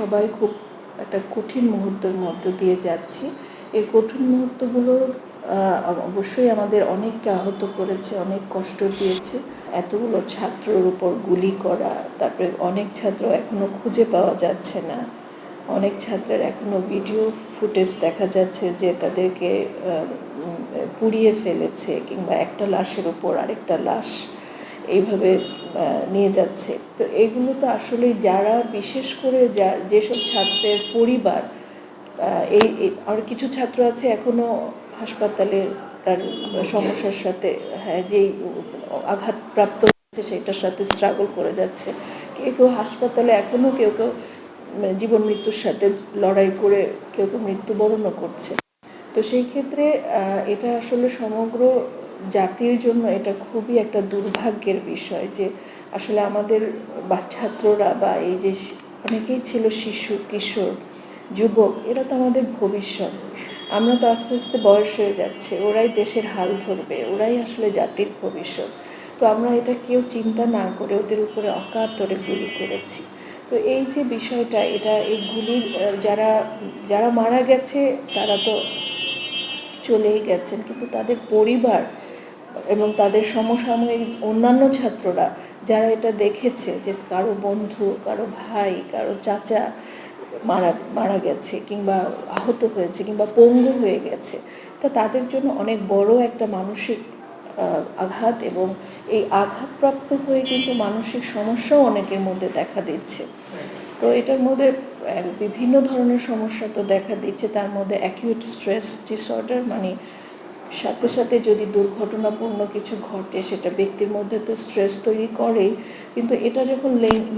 সবাই খুব একটা কঠিন মুহূর্তের মধ্য দিয়ে যাচ্ছি। এই কঠিন মুহূর্তগুলো অবশ্যই আমাদের অনেককে আহত করেছে, অনেক কষ্ট দিয়েছে। এতগুলো ছাত্রর উপর গুলি করা, তারপরে অনেক ছাত্র এখনও খুঁজে পাওয়া যাচ্ছে না। অনেক ছাত্রের এখনও ভিডিও ফুটেজ দেখা যাচ্ছে যে তাদেরকে পুড়িয়ে ফেলেছে কিংবা একটা লাশের উপর আরেকটা লাশ এইভাবে নিয়ে যাচ্ছে। তো এগুলো তো আসলে যারা, বিশেষ করে যা, যেসব ছাত্রের পরিবার এই আর কিছু ছাত্র আছে এখনও হাসপাতালে তার সমস্যার সাথে হ্যাঁ যেই আঘাতপ্রাপ্ত হচ্ছে সেটার সাথে স্ট্রাগল করে যাচ্ছে। কেউ কেউ হাসপাতালে এখনও কেউ কেউ মানে জীবন মৃত্যুর সাথে লড়াই করে কেউ কেউ মৃত্যুবরণও করছে। তো সেই ক্ষেত্রে এটা আসলে সমগ্র জাতির জন্য এটা খুবই একটা দুর্ভাগ্যের বিষয় যে আসলে আমাদের বা ছাত্ররা বা এই যে অনেকেই ছিল শিশু কিশোর যুবক এরা তো আমাদের ভবিষ্যৎ। আমরা তো আস্তে আস্তে বয়স হয়ে যাচ্ছে ওরাই দেশের হাল ধরবে ওরাই আসলে জাতির ভবিষ্যৎ। তো আমরা এটা কেউ চিন্তা না করে ওদের উপরে অকাতরে গুলি করেছি। তো এই যে বিষয়টা এটা এই আহ, যারা যারা মারা গেছে তারা তো চলেই গেছেন কিন্তু তাদের পরিবার এবং তাদের সমসাময়িক অন্যান্য ছাত্ররা যারা এটা দেখেছে যে কারও বন্ধু, কারও ভাই, কারও চাচা মারা মারা গেছে কিংবা আহত হয়েছে কিংবা পঙ্গু হয়ে গেছে, তা তাদের জন্য অনেক বড় একটা মানসিক আঘাত এবং এই আঘাতপ্রাপ্ত হয়ে কিন্তু মানসিক সমস্যাও অনেকের মধ্যে দেখা দিচ্ছে। তো এটার মধ্যে বিভিন্ন ধরনের সমস্যা তো দেখা দিচ্ছে, তার মধ্যে অ্যাকিউট স্ট্রেস ডিসঅর্ডার মানে সাথে সাথে যদি দুর্ঘটনাপূর্ণ কিছু ঘটে, সেটা ব্যক্তির মধ্যে তো স্ট্রেস তৈরি করে, কিন্তু এটা যখন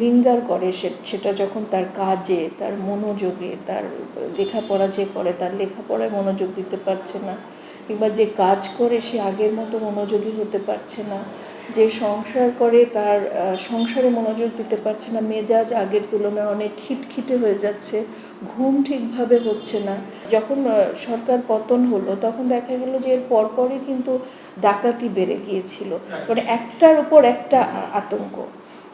লিঙ্গার করে সেটা যখন তার কাজে, তার মনোযোগে, তার লেখাপড়া যে করে, তার লেখাপড়ায় মনোযোগ দিতে পারছে না, কিংবা যে কাজ করে, সে আগের মতো মনোযোগী হতে পারছে না যে সংসার করে তার সংসারে মনোযোগ দিতে পারছে না, মেজাজ আগের তুলনায় অনেক খিটখিটে হয়ে যাচ্ছে, ঘুম ঠিকভাবে হচ্ছে না। যখন সরকার পতন হলো, তখন দেখা গেল যে এর পরপরই কিন্তু ডাকাতি বেড়ে গিয়েছিল। মানে একটার উপর একটা আতঙ্ক।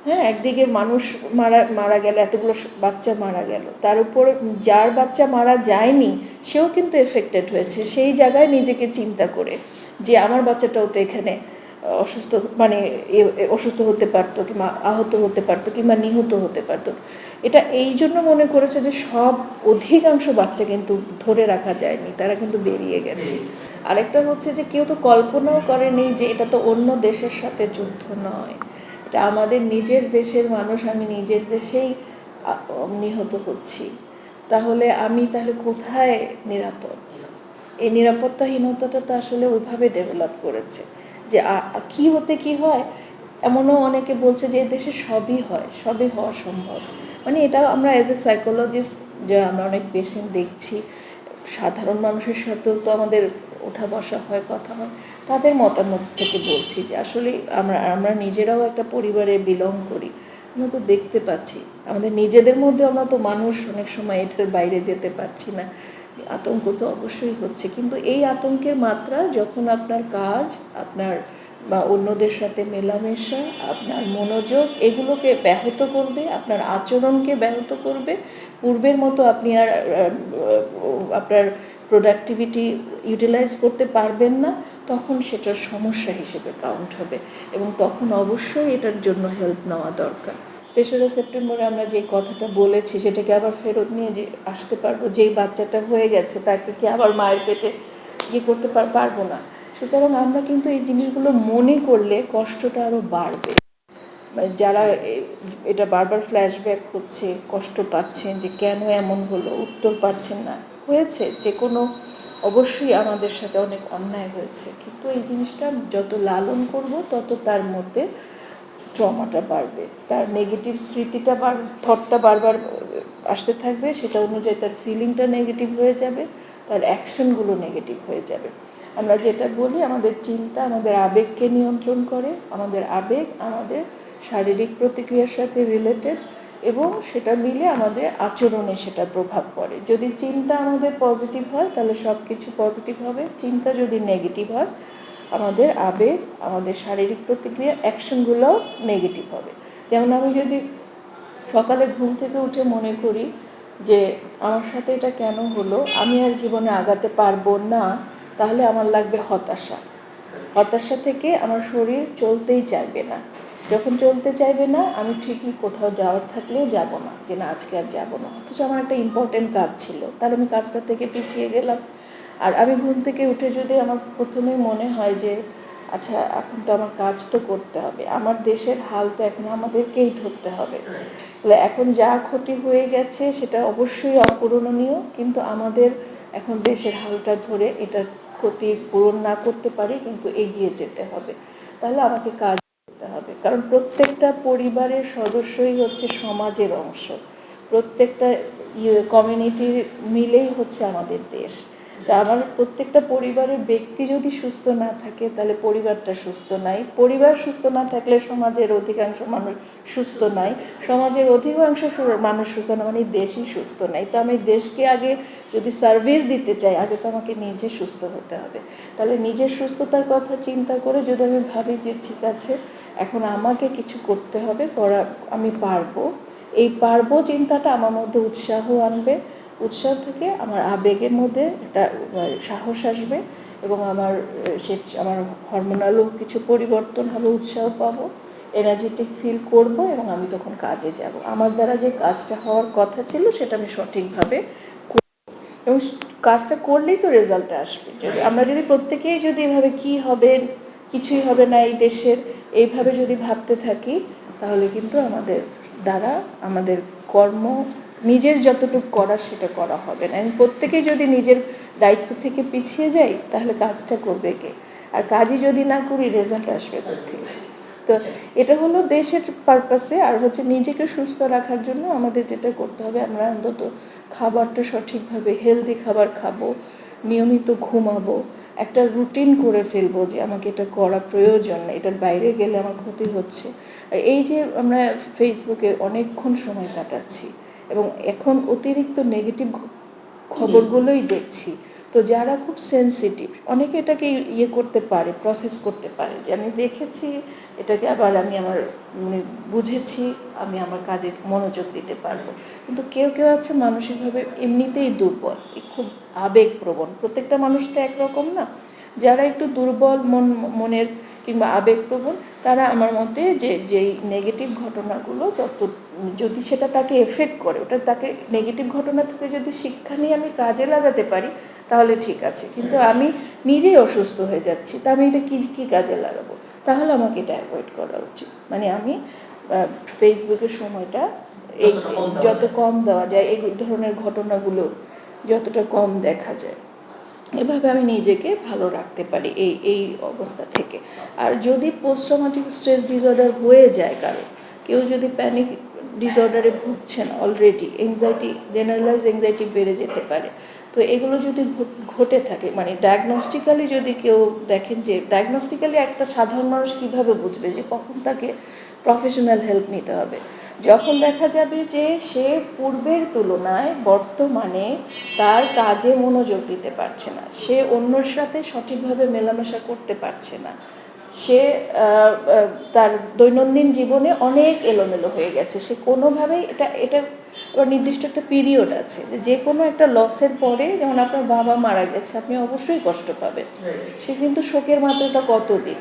হ্যাঁ একদিকে মানুষ মারা মারা গেল, এতগুলো বাচ্চা মারা গেল। তার উপর যার বাচ্চা মারা যায়নি, সেও কিন্তু এফেক্টেড হয়েছে। সেই জায়গায় নিজেকে চিন্তা করে যে, আমার বাচ্চাটাও তো এখানে অসুস্থ মানে অসুস্থ হতে পারতো কিংবা আহত হতে পারতো কিংবা নিহত হতে পারতো। এটা এই জন্য মনে করেছে যে সব অধিকাংশ বাচ্চা কিন্তু ধরে রাখা যায়নি, তারা কিন্তু বেরিয়ে গেছে। আরেকটা হচ্ছে যে কেউ তো কল্পনাও করেনি যে এটা তো অন্য দেশের সাথে যুদ্ধ নয়। এটা আমাদের নিজের দেশের মানুষ, আমি নিজের দেশেই নিহত হচ্ছি। তাহলে আমি তাহলে কোথায় নিরাপদ? এই নিরাপত্তাহীনতাটা তো আসলে ওইভাবে ডেভেলপ করেছে। যে কি হতে কি হয়? এমনও অনেকে বলছে যে, দেশে সবই হয়, সবই হওয়া সম্ভব। মানে এটা আমরা অ্যাজ এ সাইকোলজিস্ট যে, আমরা অনেক পেশেন্ট দেখছি। সাধারণ মানুষের সাথেও তো আমাদের ওঠা বসা হয়, কথা হয়। তাদের মতামত থেকে বলছি যে, আসলে আমরা আমরা নিজেরাও একটা পরিবারে বিলং করি। আমরা তো দেখতে পাচ্ছি। আমাদের নিজেদের মধ্যে আমরা তো মানুষ অনেক সময় এটার বাইরে যেতে পারছি না। আতঙ্ক তো অবশ্যই হচ্ছে। কিন্তু এই আতঙ্কের মাত্রা যখন আপনার কাজ, আপনার বা অন্যদের সাথে মেলামেশা, আপনার মনোযোগ, এগুলোকে ব্যাহত করবে, আপনার আচরণকে ব্যাহত করবে, পূর্বের মতো আপনি আর আপনার প্রোডাক্টিভিটি ইউটিলাইজ করতে পারবেন না। তখন সেটার সমস্যা হিসেবে কাউন্ট হবে এবং তখন অবশ্যই এটার জন্য হেল্প নেওয়া দরকার। তেসরা সেপ্টেম্বরে আমরা যে কথাটা বলেছি, সেটাকে আবার ফেরত নিয়ে যে আসতে পারব, যেই বাচ্চাটা হয়ে গেছে, তাকে কি আবার মায়ের পেটে ইয়ে করতে পার- পারব না? সুতরাং আমরা কিন্তু এই জিনিসগুলো মনে করলে কষ্টটা আরও বাড়বে। যারা এটা বারবার ফ্ল্যাশব্যাক হচ্ছে কষ্ট পাচ্ছেন যে কেন এমন হলো, উত্তর পাচ্ছেন না। হয়েছে যে কোনো অবশ্যই আমাদের সাথে অনেক অন্যায় হয়েছে। কিন্তু এই জিনিসটা যত লালন করব, তত তার মধ্যে ট্রমাটা বাড়বে। তার নেগেটিভ স্মৃতিটা বার থটটা বারবার আসতে থাকবে। সেটা অনুযায়ী তার ফিলিংটা নেগেটিভ হয়ে যাবে, তার অ্যাকশনগুলো নেগেটিভ হয়ে যাবে। আমরা যেটা বলি, আমাদের চিন্তা, আমাদের আবেগকে নিয়ন্ত্রণ করে, আমাদের আবেগ, আমাদের শারীরিক প্রতিক্রিয়ার সাথে রিলেটেড এবং সেটা মিলে আমাদের আচরণে সেটা প্রভাব পড়ে। যদি চিন্তা আমাদের পজিটিভ হয়, তাহলে সব কিছু পজিটিভ হবে। চিন্তা যদি নেগেটিভ হয়, আমাদের আবেগ, আমাদের শারীরিক প্রতিক্রিয়া অ্যাকশনগুলোও নেগেটিভ হবে। যেমন আমি যদি সকালে ঘুম থেকে উঠে মনে করি যে, আমার সাথে এটা কেন হলো? আমি আর জীবনে আগাতে পারব না। তাহলে আমার লাগবে হতাশা। হতাশা থেকে আমার শরীর চলতেই চাইবে না। যখন চলতে চাইবে না, আমি ঠিকই কোথাও যাওয়ার থাকলেও যাব না। যে না, আজকে আর যাব না। অথচ আমার একটা ইম্পর্টেন্ট কাজ ছিল। তাহলে আমি কাজটা থেকে পিছিয়ে গেলাম। আর আমি ঘুম থেকে উঠে যদি আমার প্রথমে মনে হয় যে আচ্ছা এখন তো আমার কাজ তো করতে হবে। আমার দেশের হাল তো এখন আমাদেরকেই ধরতে হবে। তাহলে এখন যা ক্ষতি হয়ে গেছে, সেটা অবশ্যই অপূরণীয় কিন্তু আমাদের এখন দেশের হালটা ধরে এটা ক্ষতি পূরণ না করতে পারি, কিন্তু এগিয়ে যেতে হবে। তাহলে আমাকে কাজ করতে হবে। কারণ প্রত্যেকটা পরিবারের সদস্যই হচ্ছে সমাজের অংশ। প্রত্যেকটা কমিউনিটির মিলেই হচ্ছে আমাদের দেশ। তা আমার প্রত্যেকটা পরিবারের ব্যক্তি যদি সুস্থ না থাকে, তাহলে পরিবারটা সুস্থ নাই। পরিবার সুস্থ না থাকলে সমাজের অধিকাংশ মানুষ সুস্থ নাই। সমাজের অধিকাংশ মানুষ সুস্থ না মানে দেশই সুস্থ নাই। তো আমি দেশকে আগে যদি সার্ভিস দিতে চাই, আগে তো আমাকে নিজে সুস্থ হতে হবে। তাহলে নিজের সুস্থতার কথা চিন্তা করে যদি আমি ভাবি যে ঠিক আছে এখন আমাকে কিছু করতে হবে করা আমি পারব। এই পারব চিন্তাটা আমার মধ্যে উৎসাহ আনবে। উৎসাহ থেকে আমার আবেগের মধ্যে একটা সাহস আসবে এবং আমার সে, আমার হরমোনালও কিছু পরিবর্তন হবে, উৎসাহ পাবো এনার্জেটিক ফিল করব এবং আমি তখন কাজে যাব। আমার দ্বারা যে কাজটা হওয়ার কথা ছিল সেটা আমি সঠিকভাবে এবং কাজটা করলেই তো রেজাল্ট আসবে। যদি আমরা যদি প্রত্যেকেই যদি এভাবে কি হবে, কিছুই হবে না এই দেশের এইভাবে যদি ভাবতে থাকি, তাহলে কিন্তু আমাদের দ্বারা আমাদের কর্ম নিজের যতটুকু করা সেটা করা হবে না। এবং প্রত্যেকেই যদি নিজের দায়িত্ব থেকে পিছিয়ে যাই, তাহলে কাজটা করবে কে? আর কাজই যদি না করি রেজাল্ট আসবে কোথেকে তো এটা হলো দেশের পারপাসে আর হচ্ছে নিজেকে সুস্থ রাখার জন্য আমাদের যেটা করতে হবে, আমরা অন্তত খাবারটা সঠিকভাবে হেলদি খাবার খাব, নিয়মিত ঘুমাবো একটা রুটিন করে ফেলব যে আমাকে এটা করা প্রয়োজন এটার বাইরে গেলে আমার ক্ষতি হচ্ছে। আর এই যে আমরা ফেসবুকে অনেকক্ষণ সময় কাটাচ্ছি এবং এখন অতিরিক্ত নেগেটিভ খবরগুলোই দেখছি তো যারা খুব সেনসিটিভ অনেকে এটাকে ইয়ে করতে পারে প্রসেস করতে পারে যে আমি দেখেছি, এটাকে আবার আমি আমার মানে বুঝেছি, আমি আমার কাজে মনোযোগ দিতে পারব। কিন্তু কেউ কেউ আছে মানসিকভাবে এমনিতেই দুর্বল খুব আবেগপ্রবণ। প্রত্যেকটা মানুষ তো একরকম না। যারা একটু দুর্বল মন, মনের কিংবা আবেগপ্রবণ, তারা আমার মতে যে, যেই নেগেটিভ ঘটনাগুলো তত যদি সেটা তাকে এফেক্ট করে ওটা তাকে নেগেটিভ ঘটনা থেকে যদি শিক্ষা নিয়ে আমি কাজে লাগাতে পারি তাহলে ঠিক আছে। কিন্তু আমি নিজেই অসুস্থ হয়ে যাচ্ছি তা আমি এটা কী কী কাজে লাগাবো? তাহলে আমাকে এটা অ্যাভয়েড করা উচিত। মানে আমি ফেসবুকের সময়টা এই যত কম দেওয়া যায় এই ধরনের ঘটনাগুলো যতটা কম দেখা যায় এভাবে আমি নিজেকে ভালো রাখতে পারি এই এই অবস্থা থেকে। আর যদি পোস্ট ট্রমাটিক স্ট্রেস ডিসঅর্ডার হয়ে যায় কারও কেউ যদি প্যানিক ডিসঅর্ডারে ভুগছেন অলরেডি এংজাইটি জেনারেলাইজ এংজাইটি বেড়ে যেতে পারে। তো এগুলো যদি ঘটে থাকে মানে ডায়াগনস্টিক্যালি যদি কেউ দেখেন যে ডায়াগনস্টিক্যালি একটা সাধারণ মানুষ কীভাবে বুঝবে যে, কখন তাকে প্রফেশনাল হেল্প নিতে হবে? যখন দেখা যাবে যে, সে পূর্বের তুলনায় বর্তমানে তার কাজে মনোযোগ দিতে পারছে না। সে অন্যর সাথে সঠিকভাবে মেলামেশা করতে পারছে না। সে তার দৈনন্দিন জীবনে অনেক এলোমেলো হয়ে গেছে। সে কোনোভাবেই এটা এটা আবার নির্দিষ্ট একটা পিরিয়ড আছে যে যে কোনো একটা লসের পরে যেমন আপনার বাবা মারা গেছে আপনি অবশ্যই কষ্ট পাবেন। সে কিন্তু শোকের মাত্রাটা কতদিন?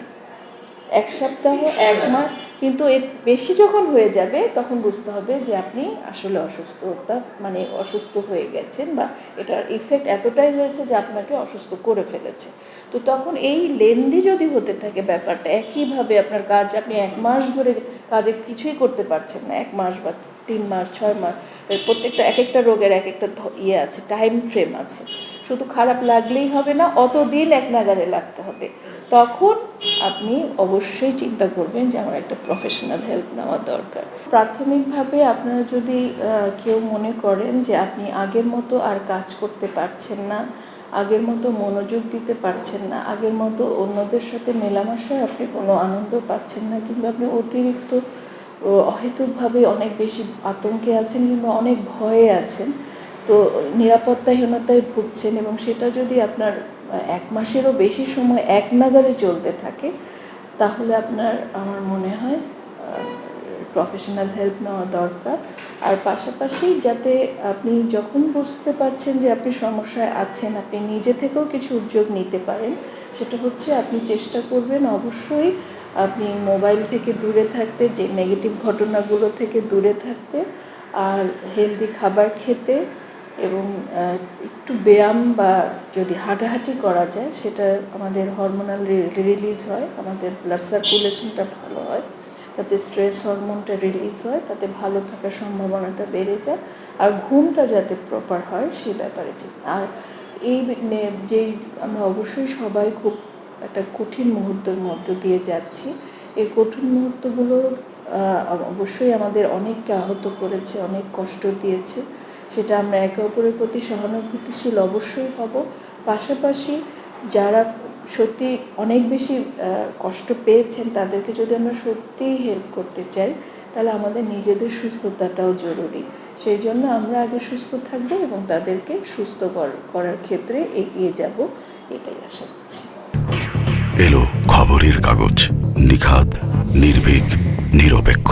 এক সপ্তাহ এক মাস। কিন্তু এর বেশি যখন হয়ে যাবে তখন বুঝতে হবে যে আপনি আসলে অসুস্থতা মানে অসুস্থ হয়ে গেছেন বা এটার ইফেক্ট এতটাই হয়েছে যে আপনাকে অসুস্থ করে ফেলেছে। তো তখন এই লেন্দি যদি হতে থাকে ব্যাপারটা, একইভাবে আপনার কাজ, আপনি এক মাস ধরে কাজে কিছুই করতে পারছেন না, এক মাস বা তিন মাস, ছয় মাস প্রত্যেকটা এক একটা রোগের এক একটা ইয়ে আছে টাইম ফ্রেম আছে। শুধু খারাপ লাগলেই হবে না, অতদিন এক নাগারে লাগতে হবে। তখন আপনি অবশ্যই চিন্তা করবেন যে আমার একটা প্রফেশনাল হেল্প নেওয়া দরকার। প্রাথমিকভাবে আপনারা যদি কেউ মনে করেন যে আপনি আগের মতো আর কাজ করতে পারছেন না আগের মতো মনোযোগ দিতে পারছেন না। আগের মতো অন্যদের সাথে মেলামেশায় আপনি কোনো আনন্দ পাচ্ছেন না কিংবা আপনি অতিরিক্ত অহেতুকভাবে অনেক বেশি আতঙ্কে আছেন কিংবা অনেক ভয়ে আছেন। তো নিরাপত্তাহীনতায় ভুগছেন এবং সেটা যদি আপনার এক মাসেরও বেশি সময় এক নাগারে চলতে থাকে, তাহলে আপনার, আমার মনে হয় প্রফেশনাল হেল্প নেওয়া দরকার। আর পাশাপাশি যাতে আপনি যখন বুঝতে পারছেন যে আপনি সমস্যায় আছেন, আপনি নিজে থেকেও কিছু উদ্যোগ নিতে পারেন, সেটা হচ্ছে আপনি চেষ্টা করবেন অবশ্যই আপনি মোবাইল থেকে দূরে থাকতে, যে নেগেটিভ ঘটনাগুলো থেকে দূরে থাকতে, আর হেলদি খাবার খেতে এবং একটু ব্যায়াম বা যদি হাঁটাহাঁটি করা যায়, সেটা আমাদের হরমোনাল রিলিজ হয়, আমাদের ব্লাড সার্কুলেশনটা ভালো হয়। তাতে স্ট্রেস হরমোনটা রিলিজ হয়, তাতে ভালো থাকার সম্ভাবনাটা বেড়ে যায় আর ঘুমটা যাতে প্রপার হয় সেই ব্যাপারে ঠিক। আর এই যেই আমরা অবশ্যই সবাই খুব একটা কঠিন মুহূর্তের মধ্য দিয়ে যাচ্ছি, এই কঠিন মুহূর্তগুলো অবশ্যই আমাদের অনেককে আহত করেছে, অনেক কষ্ট দিয়েছে। সেটা আমরা একে অপরের প্রতি সহানুভূতিশীল অবশ্যই হব। পাশাপাশি যারা সত্যি অনেক বেশি কষ্ট পেয়েছেন। তাদেরকে যদি আমরা সত্যিই হেল্প করতে চাই, তাহলে আমাদের নিজেদের সুস্থতাটাও জরুরি। সেই জন্য আমরা আগে সুস্থ থাকব এবং তাদেরকে সুস্থ করার ক্ষেত্রে এগিয়ে যাব, এটাই আশা করছি। এলো খবরের কাগজ নিখাত নির্ভীক, নিরপেক্ষ।